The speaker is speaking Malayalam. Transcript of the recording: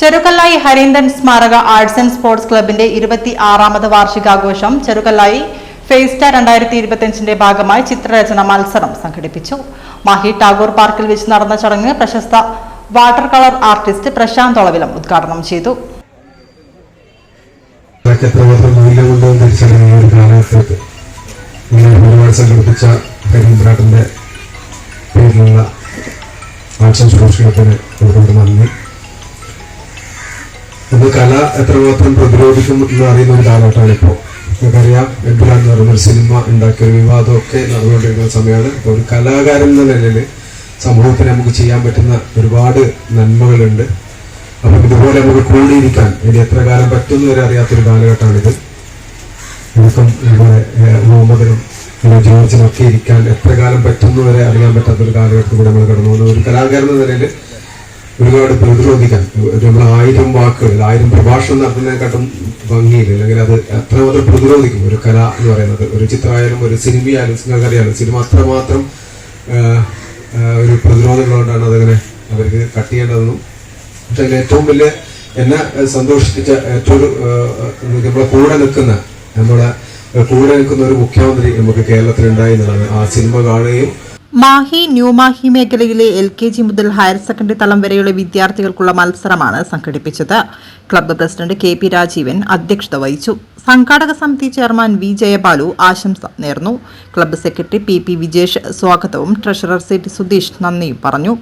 ചെറുകല്ലായി ഹരീന്ദൻ സ്മാരക ആർട്സ് ആൻഡ് സ്പോർട്സ് ക്ലബിന്റെ ഇരുപത്തി ആറാമത് വാർഷികാഘോഷം ചെറുകല്ലായി ഫേസ്റ്റ രണ്ടായിരത്തി ഇരുപത്തിയഞ്ചിന്റെ ഭാഗമായി ചിത്രരചന മത്സരം സംഘടിപ്പിച്ചു. മാഹി ടാഗോർ പാർക്കിൽ വെച്ച് നടന്ന ചടങ്ങ് പ്രശസ്ത water colour artist Prashanth Olavilam ഉദ്ഘാടനം ചെയ്തു. സംഘടിപ്പിച്ച ആർട്സ് ആൻഡ് സ്പോർട്സ് കല എത്രമാത്രം പ്രതിരോധിക്കും എന്ന് അറിയുന്ന ഒരു കാലഘട്ടമാണ് ഇപ്പോൾ. നമുക്കറിയാം എബ്രാൻ എന്ന് പറയുന്ന ഒരു സിനിമ ഉണ്ടാക്കിയ ഒരു വിവാദമൊക്കെ നടന്നുകൊണ്ടിരിക്കുന്ന സമയമാണ്. അപ്പോൾ ഒരു കലാകാരൻ എന്ന നിലയിൽ സമൂഹത്തിന് നമുക്ക് ചെയ്യാൻ പറ്റുന്ന ഒരുപാട് നന്മകളുണ്ട്. അപ്പം ഇതുപോലെ നമുക്ക് കൂടിയിരിക്കാൻ ഇനി എത്ര കാലം പറ്റുമെന്ന് വരെ അറിയാത്തൊരു കാലഘട്ടമാണിത്. നമുക്കും നമ്മുടെ മുഹമ്മദിനും ജോർജിനും ഒക്കെ ഇരിക്കാൻ എത്ര കാലം പറ്റുമെന്ന് വരെ അറിയാൻ പറ്റാത്തൊരു കാലഘട്ടത്തിൽ കൂടെ നമ്മൾ കടന്നു പോകുന്നത് ഒരു കലാകാരൻ എന്ന നിലയിൽ ഒരുപാട് പ്രതിരോധിക്കാൻ. നമ്മൾ ആയിരം വാക്കുകൾ ആയിരം പ്രഭാഷണം നടത്തുന്നതിനെക്കാട്ടും ഭംഗിയില്ല. അല്ലെങ്കിൽ അത് അത്രമാത്രം പ്രതിരോധിക്കും. ഒരു കല എന്ന് പറയുന്നത്. ഒരു ചിത്രമായാലും ഒരു സിനിമയായാലും നിങ്ങൾക്കറിയാലോ സിനിമ അത്രമാത്രം ഒരു പ്രതിരോധങ്ങളുകൊണ്ടാണ് അതങ്ങനെ അവർക്ക് കട്ട് ചെയ്യേണ്ടതെന്നും പക്ഷെ അതിൽ ഏറ്റവും വലിയ എന്നെ സന്തോഷിപ്പിച്ച ഏറ്റവും നമ്മളെ കൂടെ നിൽക്കുന്ന നമ്മളെ കൂടെ നിൽക്കുന്ന ഒരു മുഖ്യമന്ത്രി നമുക്ക് കേരളത്തിൽ ഉണ്ടായി എന്നുള്ളതാണ് ആ സിനിമ കാണുകയും മാഹി ന്യൂമാഹി മേഖലയിലെ എൽ കെ ജി മുതൽ ഹയർ സെക്കൻഡറി തലം വരെയുള്ള വിദ്യാർത്ഥികൾക്കുള്ള മത്സരമാണ് സംഘടിപ്പിച്ചത്. Club president K P Rajeevan അധ്യക്ഷത വഹിച്ചു. സംഘാടക സമിതി ചെയർമാൻ വി ജയബാലു ആശംസ നേർന്നു. Club secretary P P Vijesh സ്വാഗതവും ട്രഷറർ സി ടി സുധീഷ് നന്ദിയും പറഞ്ഞു.